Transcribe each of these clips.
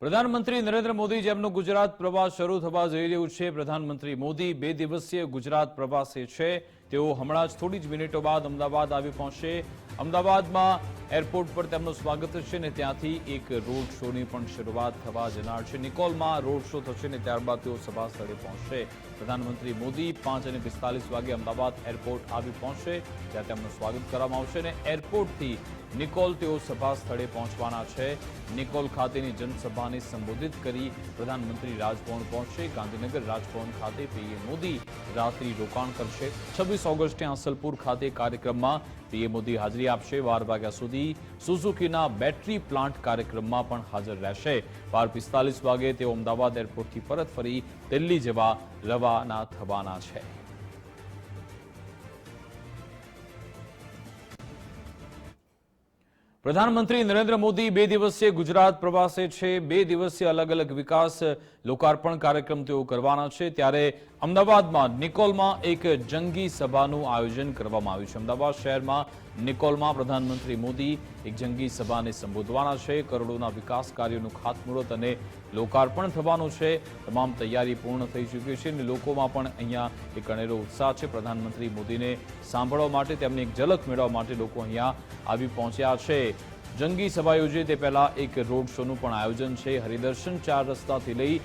પ્રધાનમંત્રી નરેન્દ્ર મોદી જેમનો ગુજરાત પ્રવાસ શરૂ થવા જઈ રહ્યું છે, પ્રધાનમંત્રી મોદી બે દિવસીય ગુજરાત પ્રવાસે છે. તેઓ હમણાં જ થોડી જ મિનિટો બાદ અમદાવાદ આવી પહોંચશે. અમદાવાદમાં એરપોર્ટ પર તેમનું સ્વાગત છે ને ત્યાંથી એક રોડ શોની પણ શરૂઆત થવા જનાર છે. નિકોલમાં રોડ શો થશે ને ત્યારબાદ તેઓ સભા સ્થળે પહોંચશે. પ્રધાનમંત્રી મોદી પાંચ અને પિસ્તાલીસ વાગે અમદાવાદ એરપોર્ટ આવી પહોંચશે, જ્યાં તેમનું સ્વાગત કરવામાં આવશે અને એરપોર્ટથી નિકોલ તેઓ સભા સ્થળે પહોંચવાના છે. નિકોલ ખાતેની જનસભાને સંબોધિત કરી પ્રધાનમંત્રી રાજભવન પહોંચશે. ગાંધીનગર રાજભવન ખાતે પીએમ મોદી રાત્રિ રોકાણ કરશે. છવ્વીસ ઓગસ્ટે આસલપુર ખાતે કાર્યક્રમમાં પીએમ મોદી હાજરી આપશે. બાર વાગ્યા સુધી સુઝુકીના બેટરી પ્લાન્ટ કાર્યક્રમમાં પણ હાજર રહેશે. બાર પિસ્તાલીસ વાગે તેઓ અમદાવાદ એરપોર્ટથી પરત ફરી દિલ્હી જવા રવાના થવાના છે. પ્રધાનમંત્રી નરેન્દ્ર મોદી બે દિવસીય ગુજરાત પ્રવાસે છે. બે દિવસીય અલગ અલગ વિકાસ, લોકાર્પણ કાર્યક્રમ તેઓ કરવાના છે. ત્યારે અમદાવાદમાં નિકોલમાં એક જંગી સભાનું આયોજન કરવામાં આવ્યું છે. અમદાવાદ શહેરમાં નિકોલમાં પ્રધાનમંત્રી મોદી એક જંગી સભાને સંબોધવાના છે. કરોડોના વિકાસ કાર્યોનું ખાતમુહૂર્ત અને લોકાર્પણ થવાનું છે. તમામ તૈયારી પૂર્ણ થઈ ચૂકી છે અને લોકોમાં પણ અહીંયા એક અનેરો ઉત્સાહ છે. પ્રધાનમંત્રી મોદીને સાંભળવા માટે, તેમની એક ઝલક મેળવવા માટે લોકો અહીંયા આવી પહોંચ્યા છે. જંગી સભા યોજે તે પહેલાં એક રોડ શોનું પણ આયોજન છે. હરિદર્શન ચાર રસ્તાથી લઈ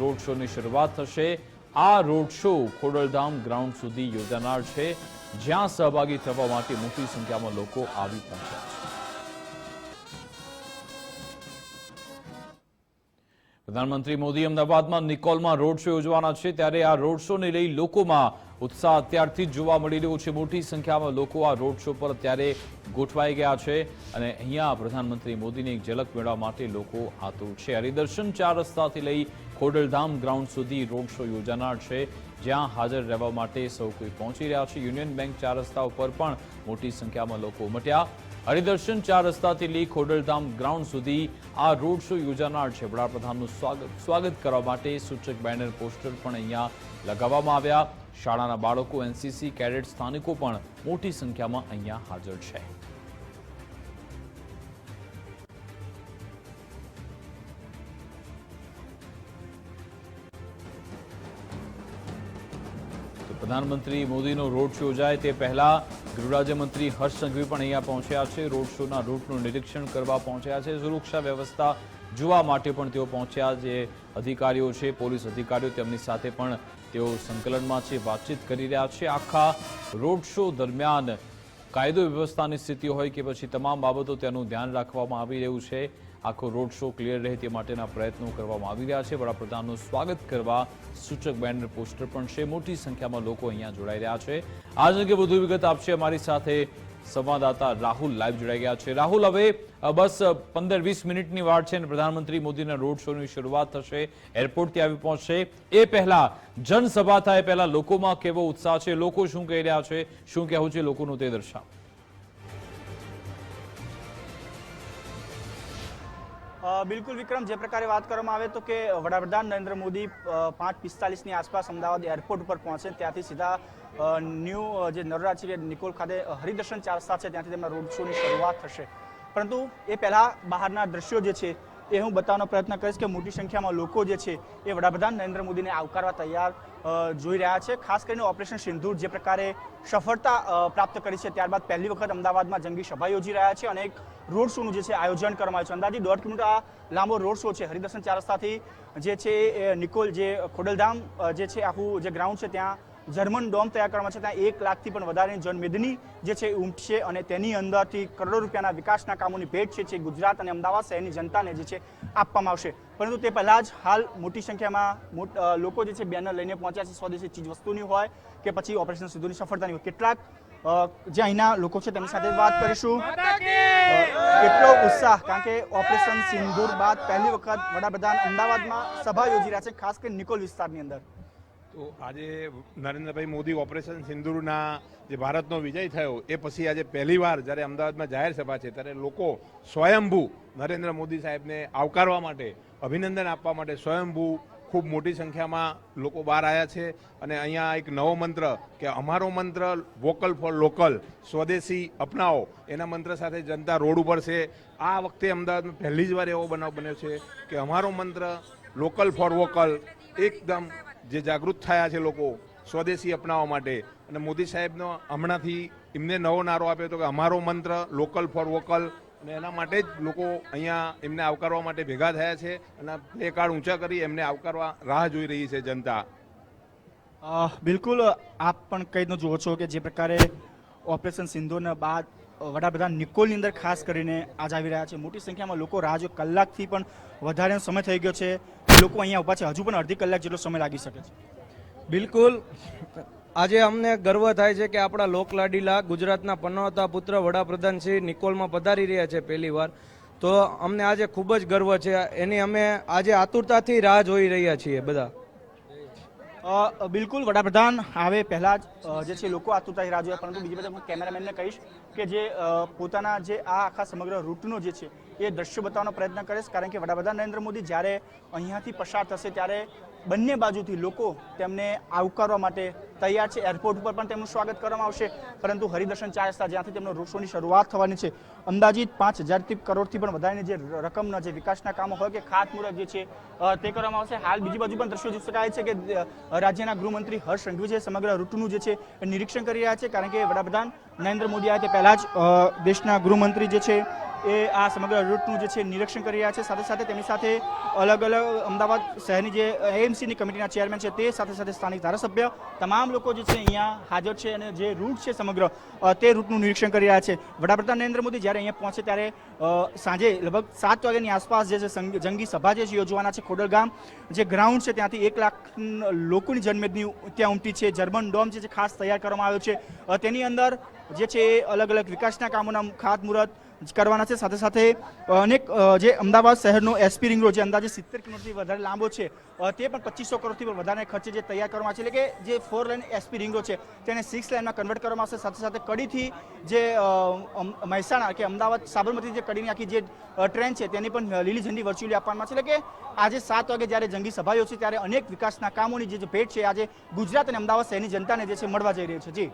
રોડ શોની શરૂઆત થશે. આ રોડ શો ખોડલધામ ગ્રાઉન્ડ સુધી યોજાનાર છે, જ્યાં સહભાગી થવા માટે મોટી સંખ્યામાં લોકો આવી પહોંચ્યા છે. પ્રધાનમંત્રી મોદી અમદાવાદમાં નિકોલમાં રોડ શો યોજવાના છે, ત્યારે આ રોડ શોને લઈ લોકોમાં ઉત્સાહ અત્યારથી જ જોવા મળી રહ્યો છે. મોટી સંખ્યામાં લોકો આ રોડ શો પર અત્યારે ગોઠવાઈ ગયા છે અને અહીંયા પ્રધાનમંત્રી મોદીની એક ઝલક મેળવવા માટે લોકો આતુર છે. હરિદર્શન ચાર રસ્તાથી લઈ ખોડલધામ ગ્રાઉન્ડ સુધી રોડ શો યોજાનાર છે. જ્યાં હાજર રહેવા માટે સૌ કોઈ પહોંચી રહ્યા છે. યુનિયન બેંક ચાર રસ્તા ઉપર પણ મોટી સંખ્યામાં લોકો ઉમટ્યા. હરિદર્શન ચાર રસ્તાથી લઈ ખોડલધામ ગ્રાઉન્ડ સુધી આ રોડ શો યોજાનાર છે. વડાપ્રધાનનું સ્વાગત કરવા માટે સૂચક બેનર પોસ્ટર પણ અહીંયા લગાવવામાં આવ્યા. શાળાના બાળકો એનસીસી કેડેટ સ્થાનિકો પણ મોટી સંખ્યામાં અહીંયા હાજર છે. પ્રધાનમંત્રી મોદીનો રોડ શો યોજાય તે પહેલા ગૃહ રાજ્યમંત્રી હર્ષ સંઘવી પણ અહીંયા પહોંચ્યા છે. રોડ શોના રૂટનું નિરીક્ષણ કરવા પહોંચ્યા છે. સુરક્ષા વ્યવસ્થા જોવા માટે પણ તેઓ પહોંચ્યા જે અધિકારીઓ છે, પોલીસ અધિકારીઓ તેમની સાથે પણ તેઓ સંકલનમાં છે, વાતચીત કરી રહ્યા છે. આખા રોડ શો દરમિયાન કાયદો વ્યવસ્થાની સ્થિતિ હોય કે પછી તમામ બાબતો તેનું ધ્યાન રાખવામાં આવી રહ્યું છે. આખો રોડ શો ક્લિયર રહે તે માટેના પ્રયત્નો કરવામાં આવી રહ્યા છે. વડાપ્રધાનનું સ્વાગત કરવા સૂચક બેનર પોસ્ટર પણ છે. મોટી સંખ્યામાં લોકો અહીંયા જોડાઈ રહ્યા છે. આજ અંગે વધુ વિગત આપશે અમારી સાથે સંવાદદાતા રાહુલ લાઈવ જોડાઈ ગયા છે. રાહુલ, હવે બસ પંદર વીસ મિનિટની વાર છે અને પ્રધાનમંત્રી મોદીના રોડ શોની શરૂઆત થશે, એરપોર્ટથી આવી પહોંચશે. એ પહેલા જનસભા થાય પહેલા લોકોમાં કેવો ઉત્સાહ છે, લોકો શું કહી રહ્યા છે, શું કહેવું છે લોકોનું તે દર્શાવ. બિલકુલ વિક્રમ, જે પ્રકારે વાત કરવામાં આવે તો કે વડાપ્રધાન નરેન્દ્ર મોદી પાંચ પિસ્તાલીસની આસપાસ અમદાવાદ એરપોર્ટ ઉપર પહોંચે ત્યાંથી સીધા ન્યૂ જે નવરાજ છે, નિકોલ ખાતે હરિદર્શન ચાર છે, ત્યાંથી તેમના રોડ શોની શરૂઆત થશે. પરંતુ એ પહેલાં બહારના દ્રશ્યો જે છે એ હું બતાવવાનો પ્રયત્ન કરીશ કે મોટી સંખ્યામાં લોકો જે છે એ વડાપ્રધાન નરેન્દ્ર મોદીને આવકારવા તૈયાર જોઈ રહ્યા છે. ખાસ કરીને ઓપરેશન સિંધુર જે પ્રકારે સફળતા પ્રાપ્ત કરી છે, ત્યારબાદ પહેલી વખત અમદાવાદમાં જંગી સભા યોજી રહ્યા છે અને એક રોડ શોનું જે છે આયોજન કરવામાં આવ્યું છે. અંદાજે દોઢ કિલોમીટર આ લાંબો રોડ શો છે. હરિદર્શન ચાર રસ્તાથી જે છે નિકોલ જે ખોડલધામ જે છે આખું જે ગ્રાઉન્ડ છે ત્યાં જર્મન ડોમ તૈયાર કરવામાં છે ત્યાં એક લાખથી પણ વધારે જનમેદની જે છે ઉમટશે અને તેની અંદરથી કરોડો રૂપિયાના વિકાસના કામોની ભેટ છે, જે ગુજરાત અને અમદાવાદ શહેરની જનતાને જે છે આપવામાં આવશે. પરંતુ તે પહેલાં જ હાલ મોટી સંખ્યામાં લોકો જે છે બેનર લઈને પહોંચ્યા છે, સ્વદેશી ચીજ વસ્તુની હોય કે પછી ઓપરેશન સિદ્ધુની સફળતાની હોય. કેટલાક જે અહીંના લોકો છે તેમની સાથે વાત કરીશું. કેટલો ઉત્સાહ, કારણ કે ઓપરેશન સિંદૂર બાદ પહેલી વખત વડાપ્રધાન અમદાવાદમાં સભા યોજી રહ્યા છે, ખાસ કરીને નિકોલ વિસ્તારની અંદર. તો આજે નરેન્દ્રભાઈ મોદી ઓપરેશન સિંદૂરના જે ભારતનો વિજય થયો, એ પછી આજે પહેલીવાર જ્યારે અમદાવાદમાં જાહેર સભા છે, ત્યારે લોકો સ્વયંભૂ નરેન્દ્ર મોદી સાહેબને આવકારવા માટે, અભિનંદન આપવા માટે સ્વયંભૂ ખૂબ મોટી સંખ્યામાં લોકો બહાર આવ્યા છે. અને અહીંયા એક નવો મંત્ર કે અમારો મંત્ર વોકલ ફોર લોકલ સ્વદેશી અપનાવો, એના મંત્ર સાથે જનતા રોડ ઉપર છે. આ વખતે અમદાવાદમાં પહેલી જ વાર એવો બનાવ બન્યો છે કે અમારો મંત્ર લોકલ ફોર વોકલ એકદમ જે જાગૃત થયા છે લોકો સ્વદેશી અપનાવવા માટે. અને મોદી સાહેબનો હમણાંથી એમને નવો નારો આપ્યો હતો કે અમારો મંત્ર લોકલ ફોર વોકલ અને એના માટે જ લોકો અહીંયા એમને આવકારવા માટે ભેગા થયા છે. અને પ્લે કાર્ડ ઊંચા કરી એમને આવકારવા રાહ જોઈ રહી છે જનતા. બિલકુલ, આપ પણ કઈ જુઓ છો કે જે પ્રકારે ઓપરેશન સિંધુના બાદ વડાપ્રધાન નિકોલની અંદર ખાસ કરીને આજ આવી રહ્યા છે. મોટી સંખ્યામાં લોકો રાહ જો કલાકથી પણ વધારેનો સમય થઈ ગયો છે. લોકો અહીંયા ઊભા છે. હજુ પણ અડધી કલાક જેટલો સમય લાગી શકે છે. બિલકુલ. આજે અમને ગર્વ થાય છે કે આપણા લોકલાડીલા ગુજરાતના પનોતા પુત્ર વડાપ્રધાન શ્રી નિકોલમાં પધારી રહ્યા છે પહેલી વાર. તો અમને આજે ખૂબ જ ગર્વ છે. એની અમે આજે આતુરતાથી રાહ જોઈ રહ્યા છીએ બધા. બિલકુલ, વડાપ્રધાન આવે પહેલાં જ જે છે, લોકો આતુરતાથી રાહ જોયા, પરંતુ બીજી બધા હું કેમેરામેનને કહીશ કે જે પોતાના જે આ આખા સમગ્ર રૂટનો જે છે, એ દ્રશ્ય બતાવવાનો પ્રયત્ન કરીશ. કારણ કે વડાપ્રધાન નરેન્દ્ર મોદી જ્યારે અહીંયાથી પસાર થશે, ત્યારે બંને બાજુથી લોકો તેમને આવકારવા માટે તૈયાર છે. એરપોર્ટ ઉપર પણ તેમનું સ્વાગત કરવામાં આવશે. પરંતુ હરિદર્શન ચાર રસ્તા જ્યાંથી તેમનો રોડશોની શરૂઆત થવાની છે. અંદાજિત પાંચ હજારથી કરોડથી પણ વધારેની જે રકમના, જે વિકાસના કામો હોય કે ખાતમુહૂર્ત જે છે તે કરવામાં આવશે. હાલ બીજી બાજુ પણ દ્રશ્યો જોઈ શકાય છે કે રાજ્યના ગૃહમંત્રી હર્ષ સંઘવી છે. સમગ્ર ઋતુનું જે છે નિરીક્ષણ કરી રહ્યા છે. કારણ કે વડાપ્રધાન નરેન્દ્ર મોદી આવ્યા તે પહેલાં જ દેશના ગૃહમંત્રી જે છે એ આ સમગ્ર રૂટનું જે છે નિરીક્ષણ કરી રહ્યા છે. સાથે સાથે તેમની સાથે અલગ અલગ અમદાવાદ શહેરની જે એએમસીની કમિટીના ચેરમેન છે તે સાથે સાથે સ્થાનિક ધારાસભ્ય, તમામ લોકો જે છે અહીંયા હાજર છે અને જે રૂટ છે સમગ્ર તે રૂટનું નિરીક્ષણ કરી રહ્યા છે. વડાપ્રધાન નરેન્દ્ર મોદી જ્યારે અહીંયા પહોંચે ત્યારે સાંજે લગભગ સાત વાગ્યાની આસપાસ જે છે જંગી સભા જે છે યોજવાના છે. ખોડલગામ જે ગ્રાઉન્ડ છે ત્યાંથી એક લાખ લોકોની જન્મેદની ત્યાં ઉમટી છે. જર્મન ડોમ જે છે ખાસ તૈયાર કરવામાં આવ્યો છે. તેની અંદર જે છે અલગ અલગ વિકાસના કામોના ખાતમુહૂર્ત કરવાના છે. સાથે સાથે અનેક જે અમદાવાદ શહેરનો એસપી રિંગ રોડ જે અંદાજે સિત્તેર કિલોમીટરથી વધારે લાંબો છે તે પણ પચીસો કરોડથી પણ વધારે ખર્ચે જે તૈયાર કરવામાં છે. એટલે કે જે four lane SP ring road છે, તેને સિક્સ લાઇનમાં કન્વર્ટ કરવામાં આવશે. સાથે સાથે કડીથી જે મહેસાણા કે અમદાવાદ સાબરમતી જે કડીની આખી જે ટ્રેન છે, તેની પણ લીલી ઝંડી વર્ચ્યુઅલી આપવામાં છે એટલે કે આજે સાત વાગે જ્યારે જંગી સભા યોજશે, ત્યારે અનેક વિકાસના કામોની જે ભેટ છે, આજે ગુજરાત અને અમદાવાદ શહેરની જનતાને જે છે, મળવા જઈ રહ્યો છે. જી.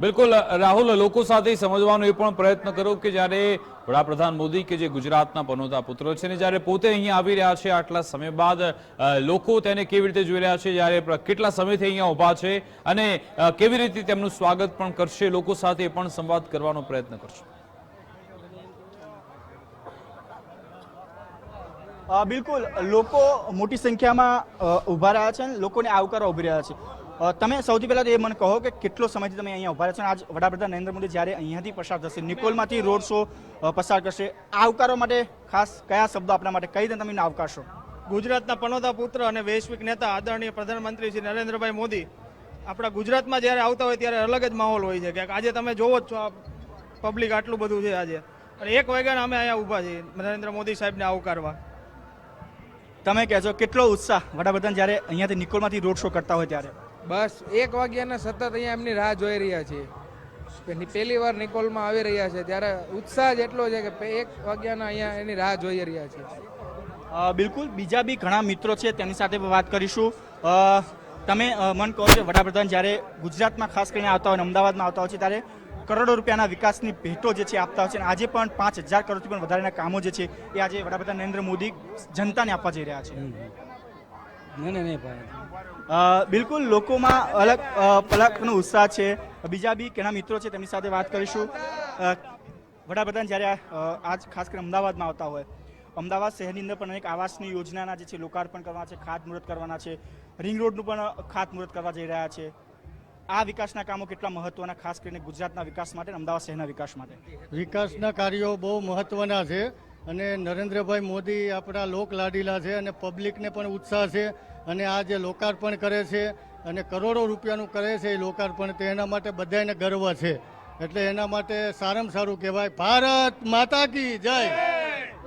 બિલકુલ, રાહુલ, લોકો સાથે સમજવાનો એ પણ પ્રયત્ન કરો કે જ્યારે વડાપ્રધાન મોદી કે જે ગુજરાતના પનોતા પુત્ર છે ને જ્યારે પોતે અહીંયા આવી રહ્યા છે આટલા સમય બાદ લોકો તેને કેવી રીતે જોઈ રહ્યા છે, જ્યારે કેટલા સમયથી અહીંયા ઊભા છે અને કેવી રીતે તેમનું સ્વાગત પણ કરશે, લોકો સાથે પણ સંવાદ કરવાનો પ્રયત્ન કરશે. બિલકુલ, લોકો મોટી સંખ્યામાં ઊભા રહ્યા છે અને લોકોને આવકારવા ઊભી રહ્યા છે. તમે સૌથી પહેલા તો એ મને કહો કે કેટલો સમયથી તમે અહીંયા ઊભા રહ્યા છો? અને આજ વડાપ્રધાન નરેન્દ્ર મોદી જ્યારે અહીંયાથી પસાર થશે નિકોલમાંથી રોડ શો પસાર કરશે આવકારવા માટે ખાસ કયા શબ્દો આપણા માટે કઈ રીતે તમે આવકારશો? ગુજરાતના પનોતા પુત્ર અને વૈશ્વિક નેતા આદરણીય પ્રધાનમંત્રી શ્રી નરેન્દ્રભાઈ મોદી આપણા ગુજરાતમાં જ્યારે આવતા હોય ત્યારે અલગ જ માહોલ હોય છે. કે આજે તમે જોવો જ છો આ પબ્લિક આટલું બધું છે આજે. અને એક વાગ્યાના અમે અહીંયા ઊભા છીએ નરેન્દ્ર મોદી સાહેબને આવકારવા. તમે કહેજો કેટલો ઉત્સાહ વડાપ્રધાન જ્યારે અહીંયાથી નિકોલમાંથી રોડ શો કરતા હોય ત્યારે? બસ એક વાગ્યાના સતત અહીંયા એમની રાહ જોઈ રહ્યા છીએ. પહેલી વાર નિકોલમાં આવી રહ્યા છે. ત્યારે ઉત્સાહ જ એટલો છે કે એક વાગ્યાના અહીંયા એની રાહ જોઈ રહ્યા છીએ. બિલકુલ. બીજા બી ઘણા મિત્રો છે તેની સાથે પણ વાત કરીશું. તમે મન કહો છો વડાપ્રધાન જ્યારે ગુજરાતમાં ખાસ કરીને આવતા હોય અને અમદાવાદમાં આવતા હોય છે ત્યારે કરોડો રૂપિયાના વિકાસની ભેટો જે છે આપતા હોય છે અને આજે પણ પાંચ હજાર કરોડથી પણ વધારેના કામો જે છે એ આજે વડાપ્રધાન નરેન્દ્ર મોદી જનતાને આપવા જઈ રહ્યા છે. અ, બિલકુલ લોકોમાં અલગ પલકનો ઉત્સાહ છે. બીજા બી કેના મિત્રો છે તેમની સાથે વાત કરીશું. વડાપ્રધાન જ્યારે આજ ખાસ કરીને અમદાવાદમાં આવતા હોય, અમદાવાદ શહેરની અંદર પણ અનેક આવાસની યોજનાના જે છે લોકાર્પણ કરવાના છે ખાતમુહૂર્ત કરવાના છે, રિંગ રોડનું પણ ખાતમુહૂર્ત કરવા જઈ રહ્યા છે. આ વિકાસના કામો કેટલા મહત્વના ખાસ કરીને ગુજરાતના વિકાસ માટે અમદાવાદ શહેરના વિકાસ માટે? વિકાસના કાર્યો બહુ મહત્વના છે અને નરેન્દ્રભાઈ મોદી આપણા લોક લાડીલા છે અને પબ્લિકને પણ ઉત્સાહ છે. અને આ જે લોકાર્પણ કરે છે અને કરોડો રૂપિયાનું કરે છે એ લોકાર્પણ તે એના માટે બધાને ગર્વ છે. એટલે એના માટે સારામાં સારું કહેવાય. ભારત માતા કી જય!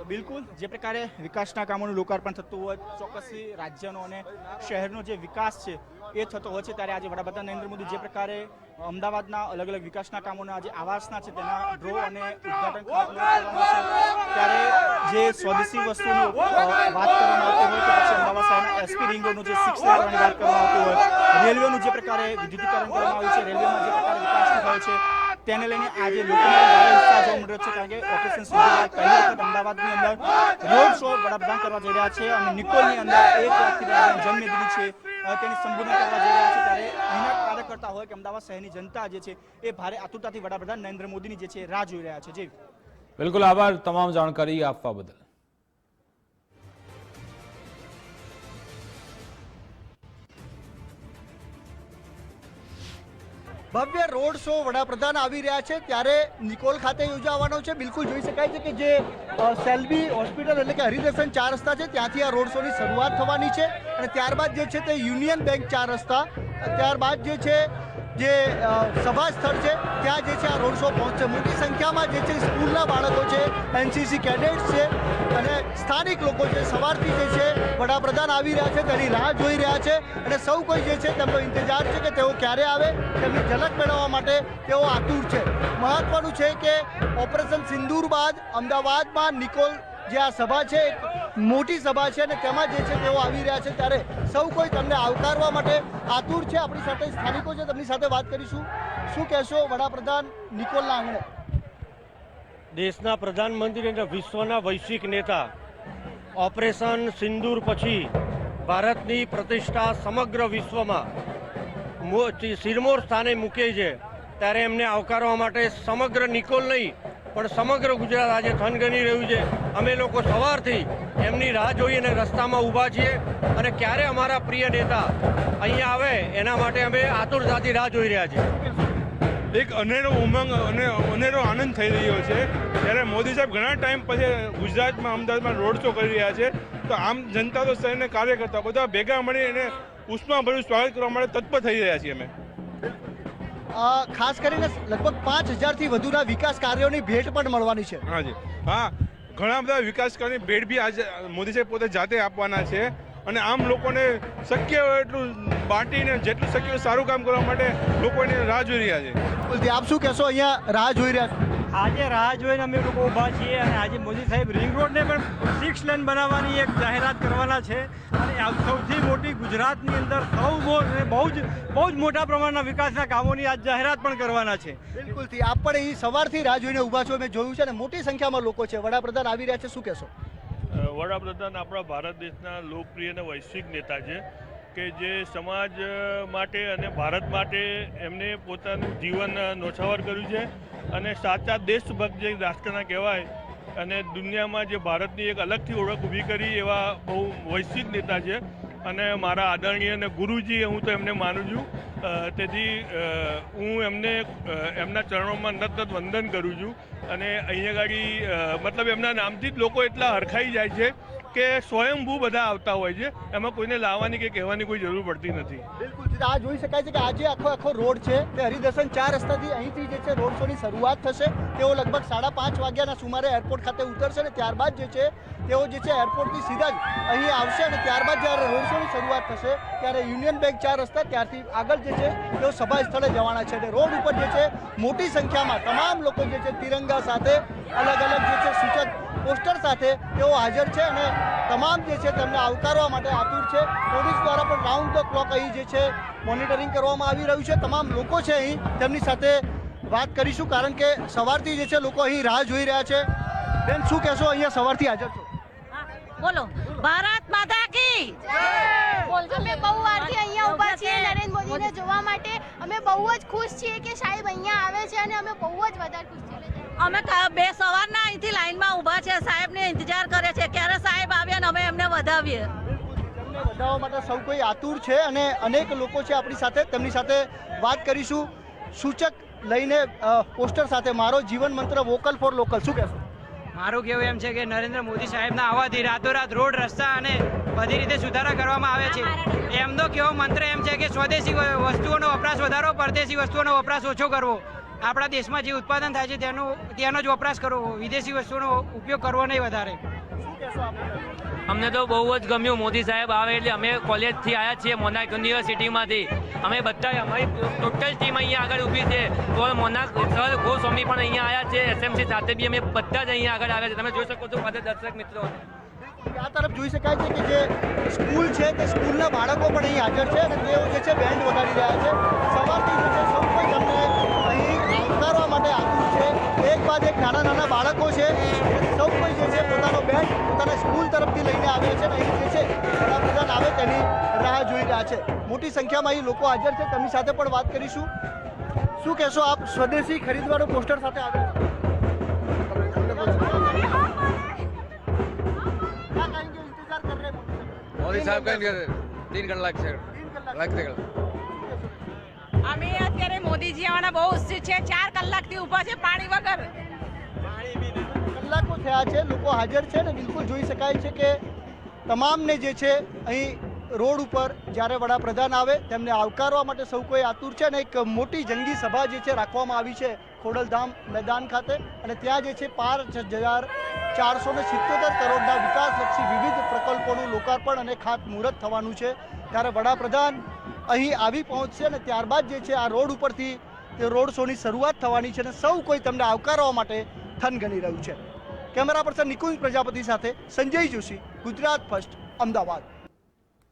તો બિલકુલ જે પ્રકારે વિકાસના કામોનું લોકાર્પણ થતું હોય ચોક્કસથી રાજ્યનો અને શહેરનો જે વિકાસ છે એ થતો હોય છે ત્યારે આજે વડાપ્રધાન નરેન્દ્ર મોદી જે પ્રકારે અમદાવાદના અલગ અલગ વિકાસના કામોના જે આવાસના છે તેના ડ્રો અને ઉદ્ઘાટન ત્યારે જે સ્વદેશી વસ્તુની વાત કરવામાં આવતી હોય કે પછી અમદાવાદ શહેરના એસપી રિંગોનું જે સિક્સ લેવલની વાત કરવામાં આવતી હોય રેલવેનું જે પ્રકારે વિદ્યુતીકરણ કરવામાં આવ્યું છે રેલવેમાં જે પ્રકારે વિકાસ થયો છે તેને લઈને આજે લોકોમાં ભારે ઉત્સાહ જોવા મળી છે કારણ કે ઓપરેશન બાદ પહેલી વખત અમદાવાદની અંદર રોડ શો વડાપ્રધાન કરવા જઈ રહ્યા છે અને નિકોલની અંદર એક લાખથી જન્મદિની છે. તેની સંબોધન કરવા જઈ રહ્યા છે ત્યારે અહીંના કાર્યકર્તા હોય કે અમદાવાદ શહેરની જનતા જે છે એ ભારે આતુરતાથી વડાપ્રધાન નરેન્દ્ર મોદીની જે છે રાહ જોઈ રહ્યા છે. જી. બિલકુલ આભાર તમામ જાણકારી આપવા બદલ. ભવ્ય રોડ શો વડાપ્રધાન આવી રહ્યા છે ત્યારે નિકોલ ખાતે યોજાવાનો છે. બિલકુલ જોઈ શકાય છે કે જે અ, સેલ્બી હોસ્પિટલ એટલે કે હરિદર્શન ચાર રસ્તા છે ત્યાંથી આ રોડ શોની શરૂઆત થવાની છે. અને ત્યારબાદ જે છે તે યુનિયન બેંક ચાર રસ્તા ત્યારબાદ જે છે જે સભા સ્થળ છે, ત્યાં જે છે આ રોડ શો પહોંચશે. મોટી સંખ્યામાં જે છે સ્કૂલના બાળકો છે, એનસીસી કેડેટ્સ છે અને સ્થાનિક લોકો છે, સવારથી જે છે વડાપ્રધાન આવી રહ્યા છે, તેની રાહ જોઈ રહ્યા છે અને સૌ કોઈ જે છે તેમનો ઇંતજાર છે કે તેઓ ક્યારે આવે, તેમની ઝલક મેળવવા માટે તેઓ આતુર છે. મહત્વનું છે કે ઓપરેશન સિંદૂર બાદ અમદાવાદમાં નિકોલ જે આ સભા છે મોટી સભા છે અને તેમાં જે છે તેઓ આવી રહ્યા છે ત્યારે સૌ કોઈ તમને આવકારવા માટે આતુર છે. આપણી સાથે સ્થાનિકો છે, તેમની સાથે વાત કરીશું. શું કહેશો વડાપ્રધાન નિકોલના આંગણે દેશના પ્રધાનમંત્રી અને વિશ્વના વૈશ્વિક નેતા ઓપરેશન સિંદૂર પછી ભારતની પ્રતિષ્ઠા સમગ્ર વિશ્વમાં શિરમોર સ્થાને મૂકે છે. ત્યારે એમને આવકારવા માટે સમગ્ર નિકોલ નહીં પણ સમગ્ર ગુજરાત આજે થનગની રહ્યું છે. અમે લોકો સવારથી એમની રાહ જોઈ અને રસ્તામાં ઊભા છીએ અને ક્યારે અમારા પ્રિય નેતા અહીંયા આવે એના માટે અમે આતુરતાથી રાહ જોઈ રહ્યા છીએ. એક અનેરો ઉમંગ, અને અનેરો આનંદ થઈ રહ્યો છે. ત્યારે મોદી સાહેબ ઘણા ટાઈમ પછી ગુજરાતમાં, અમદાવાદમાં રોડ શો કરી રહ્યા છે. તો આમ જનતા તો શહેરને કાર્યકર્તા બધા ભેગા મળી અને ઉષ્માભર્યું સ્વાગત કરવા માટે તત્પર થઈ રહ્યા છીએ અમે. ખાસ કરીને લગભગ પાંચ હજારથી વધુના વિકાસ કાર્યોની ભેટ પણ મળવાની છે. હાજી હા ઘણા બધા વિકાસ કાર્યની ભેટ બી આજે મોદી સાહેબ પોતે જાતે આપવાના છે અને આમ લોકોને શક્ય હોય એટલું બાંટીને જેટલું શક્ય સારું કામ કરવા માટે લોકોને રાહ જોઈ રહ્યા છે. આપ શું કહેશો? અહીંયા રાહ જોઈ રહ્યા છો? આજે રાહ જોઈને અમે લોકો ઊભા છીએ અને આજે મોદી સાહેબ રિંગ રોડને પણ સિક્સ લેન બનાવવાની એક જાહેરાત કરવાના છે. અને આ સૌથી મોટી ગુજરાતની અંદર સૌ બહુ બહુ જ બહુ જ મોટા પ્રમાણના વિકાસના કામોની આજ જાહેરાત પણ કરવાના છે. બિલકુલથી આપ પણ અહીં સવારથી રાહ જોઈને ઊભા છો. મેં જોયું છે અને મોટી સંખ્યામાં લોકો છે. વડાપ્રધાન આવી રહ્યા છે. શું કહેશો? વડાપ્રધાન આપણા ભારત દેશના લોકપ્રિય અને વૈશ્વિક નેતા છે. કે જે સમાજ માટે અને ભારત માટે એમને પોતાનું જીવન નોછાવર કર્યું છે અને સાચા દેશભક્ત જે રાષ્ટ્રના કહેવાય અને દુનિયામાં જે ભારતની એક અલગથી ઓળખ ઊભી કરી એવા બહુ વૈશ્વિક નેતા છે અને મારા આદરણીય અને ગુરુજી, હું તો એમને માનું છું. તેથી હું એમને એમના ચરણોમાં નતત વંદન કરું છું અને અહીંયા ગાડી મતલબ એમના નામથી જ લોકો એટલા હરખાઈ જાય છે કે સ્વયંભૂ બધા આવતા હોય છે, એમાં કોઈને લાવવાની કે કહેવાની કોઈ જરૂર પડતી નથી. બિલકુલ આ જોઈ શકાય છે કે આજે આખો આખો રોડ છે તે હરિદર્શન ચાર રસ્તાથી અહીંથી જે છે રોડ શોની શરૂઆત થશે. તેઓ લગભગ સાડા પાંચ વાગ્યાના સુમારે એરપોર્ટ ખાતે ઉતરશે અને ત્યારબાદ જે છે તેઓ જે છે એરપોર્ટથી સીધા જ અહીં આવશે અને ત્યારબાદ જ્યારે રોડ શોની શરૂઆત થશે, ત્યારે યુનિયન બેંક ચાર રસ્તા ત્યારથી આગળ જે છે, તેઓ સભા સ્થળે જવાના છે અને રોડ ઉપર જે છે, મોટી સંખ્યામાં તમામ લોકો જે છે, તિરંગા સાથે અલગ અલગ જે છે, સૂચક પોસ્ટર સાથે તેઓ હાજર છે અને તમામ જે છે, તેમને આવકારવા માટે આતુર છે. પોલીસ દ્વારા પણ રાઉન્ડ ધ ક્લોક અહીં જે છે મોનિટરિંગ કરવામાં આવી રહ્યું છે. તમામ લોકો છે અહીં તેમની સાથે વાત કરીશું, કારણ કે સવારથી જે છે, લોકો અહીં રાહ જોઈ રહ્યા છે. બેન, શું કહેશો? અહીંયા સવારથી હાજર છો? બોલો ભારત માતા કી અમે બહુ વારથી અહીંયા ઊભા છીએ નરેન્દ્ર મોદીને જોવા માટે. અમે બહુ જ ખુશ છીએ કે સાહેબ અહીંયા આવે છે અને અમે બહુ જ વધારે ખુશ છીએ. અમે બે સવારના અહીંથી લાઈનમાં ઊભા છે. સાહેબને ઇંતજાર કરે છે. ક્યારે સાહેબ આવ્યા ને અમે એમને વધાવીએ? વધાવવા માટે સૌ કોઈ આતુર છે અને અનેક લોકો છે આપણી સાથે. તેમની સાથે વાત કરીશું. સૂચક લઈને પોસ્ટર સાથે મારો જીવન મંત્ર વોકલ ફોર લોકલ. શું કહેશો? મારું કહેવું એમ છે કે નરેન્દ્ર મોદી સાહેબના આવવાથી રાતોરાત રોડ રસ્તા અને બધી રીતે સુધારા કરવામાં આવે છે. એમનો કેવો મંત્ર એમ છે કે સ્વદેશી વસ્તુઓનો વપરાશ વધારો પરદેશી વસ્તુઓનો વપરાશ ઓછો કરવો. આપણા દેશમાં જે ઉત્પાદન થાય છે તેનો તેનો જ વપરાશ કરવો. વિદેશી વસ્તુઓનો ઉપયોગ કરવો નહીં વધારે. અમને તો બહુ જ ગમ્યું. મોદી સાહેબ આવે એટલે અમે કોલેજથી આવ્યા છીએ મોનાક યુનિવર્સિટીમાંથી અમે બધા અમારી ટોટલ ટીમ અહીંયા આગળ ઊભી છે. તો મોનાક સર ગોસ્વામી પણ અહીંયા આવ્યા છે. એસએમસી સાથે બી અમે બધા જ અહીંયા આગળ આવ્યા છે. તમે જોઈ શકો છો બધા દર્શક મિત્રો. આ તરફ જોઈ શકાય છે કે જે સ્કૂલ છે તે સ્કૂલના બાળકો પણ અહીં હાજર છે અને તેઓ જે છે બેન્ડ વધારી રહ્યા છે. સવારથી જે છે બાદ એક નાના નાના બાળકો છે. એ સૌ કોઈ જે છે પોતાનો બેગ પોતાના સ્કૂલ તરફથી લઈને આવ્યો છે અહીં જે છે વડાપ્રધાન આવે તેની રાહ જોઈ રહ્યા છે. મોટી સંખ્યામાં અહીં લોકો હાજર છે. તેમની સાથે પણ વાત કરીશું. શું કહેશો આપ સ્વદેશી ખરીદવાનું પોસ્ટર સાથે આવ્યા મોદી સાહેબ કઈ કલાક. છે. લાગશે કલાક. અત્યારે મોદીજી આવવાના બહુ ઉત્સુક છે. ચાર કલાકથી ઊભા છે પાણી વગર. કલાકો થયા છે, લોકો હાજર છે ને બિલકુલ જોઈ શકાય છે કે તમામને જે છે, અહીં રોડ ઉપર જ્યારે વડાપ્રધાન આવે, તેમને આવકારવા માટે સૌ કોઈ આતુર છે અને એક મોટી જંગી સભા જે છે, રાખવામાં આવી છે ખોડલધામ મેદાન ખાતે. અને ત્યાં જે છે, પાંચ હજાર ચારસો ને સિત્તોતેર કરોડના વિકાસલક્ષી વિવિધ પ્રકલ્પોનું લોકાર્પણ અને ખાતમુહૂર્ત થવાનું છે. ત્યારે વડાપ્રધાન અહીં આવી પહોંચશે અને ત્યારબાદ જે છે, આ રોડ ઉપરથી તે રોડ શોની શરૂઆત થવાની છે અને સૌ કોઈ તમને આવકારવા માટે થનગની રહ્યું છે. કેમેરા પર્સન નિકુંજ પ્રજાપતિ સાથે સંજય જોશી ગુજરાત ફર્સ્ટ અમદાવાદ.